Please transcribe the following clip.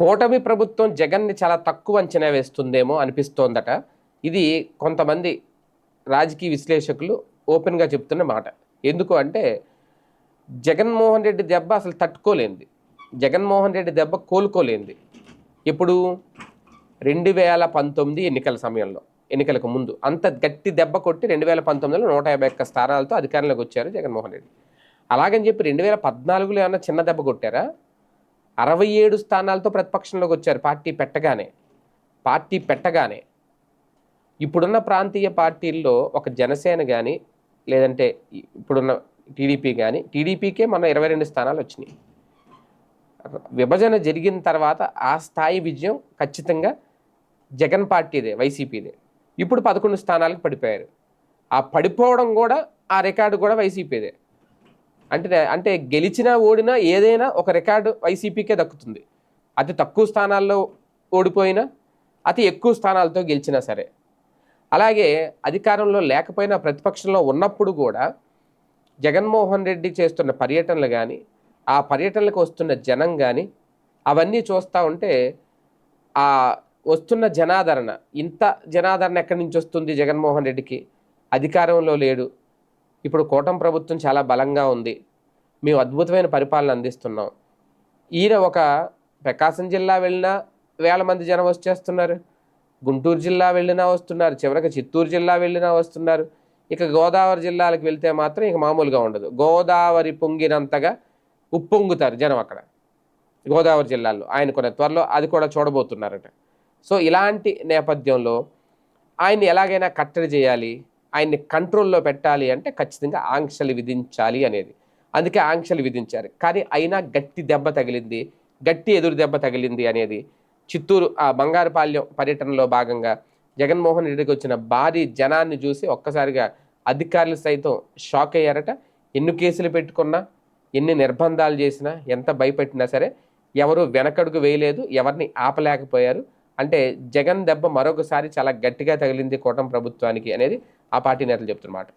కూటమి ప్రభుత్వం జగన్ని చాలా తక్కువ అంచనా వేస్తుందేమో అనిపిస్తోందట. ఇది కొంతమంది రాజకీయ విశ్లేషకులు ఓపెన్గా చెప్తున్న మాట. ఎందుకు అంటే జగన్మోహన్ రెడ్డి దెబ్బ అసలు తట్టుకోలేంది జగన్మోహన్ రెడ్డి దెబ్బ కోలుకోలేంది ఇప్పుడు రెండు వేల పంతొమ్మిది ఎన్నికల సమయంలో ఎన్నికలకు ముందు అంత గట్టి దెబ్బ కొట్టి రెండు వేల పంతొమ్మిదిలో నూట యాభై ఒక్క స్థానాలతో అధికారంలోకి వచ్చారు జగన్మోహన్ రెడ్డి. అలాగని చెప్పి రెండు వేల పద్నాలుగులో ఏమన్నా చిన్న దెబ్బ కొట్టారా? అరవై ఏడు స్థానాలతో ప్రతిపక్షంలోకి వచ్చారు. పార్టీ పెట్టగానే పార్టీ పెట్టగానే. ఇప్పుడున్న ప్రాంతీయ పార్టీల్లో ఒక జనసేన కానీ లేదంటే ఇప్పుడున్న టీడీపీ కానీ టీడీపీకే మన ఇరవై రెండు స్థానాలు వచ్చినాయి. విభజన జరిగిన తర్వాత ఆ స్థాయి విజయం ఖచ్చితంగా జగన్ పార్టీదే వైసీపీదే. ఇప్పుడు పదకొండు స్థానాలకు పడిపోయారు. ఆ పడిపోవడం కూడా ఆ రికార్డు కూడా వైసీపీదే. అంటే అంటే గెలిచినా ఓడినా ఏదైనా ఒక రికార్డు వైసీపీకే దక్కుతుంది. అతి తక్కువ స్థానాల్లో ఓడిపోయినా అతి ఎక్కువ స్థానాలతో గెలిచినా సరే. అలాగే అధికారంలో లేకపోయినా ప్రతిపక్షంలో ఉన్నప్పుడు కూడా జగన్మోహన్ రెడ్డి చేస్తున్న పర్యటనలు కానీ ఆ పర్యటనలకు వస్తున్న జనం కానీ అవన్నీ చూస్తూ ఉంటే ఆ వస్తున్న జనాదరణ ఇంత జనాదరణ ఎక్కడి నుంచి వస్తుంది జగన్మోహన్ రెడ్డికి? అధికారంలో లేడు. ఇప్పుడు కూటమి ప్రభుత్వం చాలా బలంగా ఉంది. మేము అద్భుతమైన పరిపాలన అందిస్తున్నాం. ఈయన ఒక ప్రకాశం జిల్లా వెళ్ళినా వేల మంది జనం వచ్చేస్తున్నారు. గుంటూరు జిల్లా వెళ్ళినా వస్తున్నారు. చివరికి చిత్తూరు జిల్లా వెళ్ళినా వస్తున్నారు. ఇక గోదావరి జిల్లాలకు వెళ్తే మాత్రం ఇక మామూలుగా ఉండదు. గోదావరి పొంగినంతగా ఉప్పొంగుతారు జనం అక్కడ. గోదావరి జిల్లాలో ఆయన కొన్ని త్వరలో అది కూడా చూడబోతున్నారట. సో ఇలాంటి నేపథ్యంలో ఆయన్ని ఎలాగైనా కట్టడి చేయాలి. ఆయన్ని కంట్రోల్లో పెట్టాలి అంటే ఖచ్చితంగా ఆంక్షలు విధించాలి అనేది. అందుకే ఆంక్షలు విధించారు. కానీ అయినా గట్టి దెబ్బ తగిలింది. గట్టి ఎదురు దెబ్బ తగిలింది అనేది చిత్తూరు ఆ బంగారుపాల్యం పర్యటనలో భాగంగా జగన్మోహన్ రెడ్డికి వచ్చిన భారీ జనాన్ని చూసి ఒక్కసారిగా అధికారులు సైతం షాక్ అయ్యారట. ఎన్ని కేసులు పెట్టుకున్నా ఎన్ని నిర్బంధాలు చేసినా ఎంత భయపెట్టినా సరే ఎవరు వెనకడుగు వేయలేదు ఎవరిని ఆపలేకపోయారు. అంటే జగన్ దెబ్బ మరొకసారి చాలా గట్టిగా తగిలింది కూటమి ప్రభుత్వానికి అనేది ఆ పార్టీ నేతలు చెప్తున్నమాట.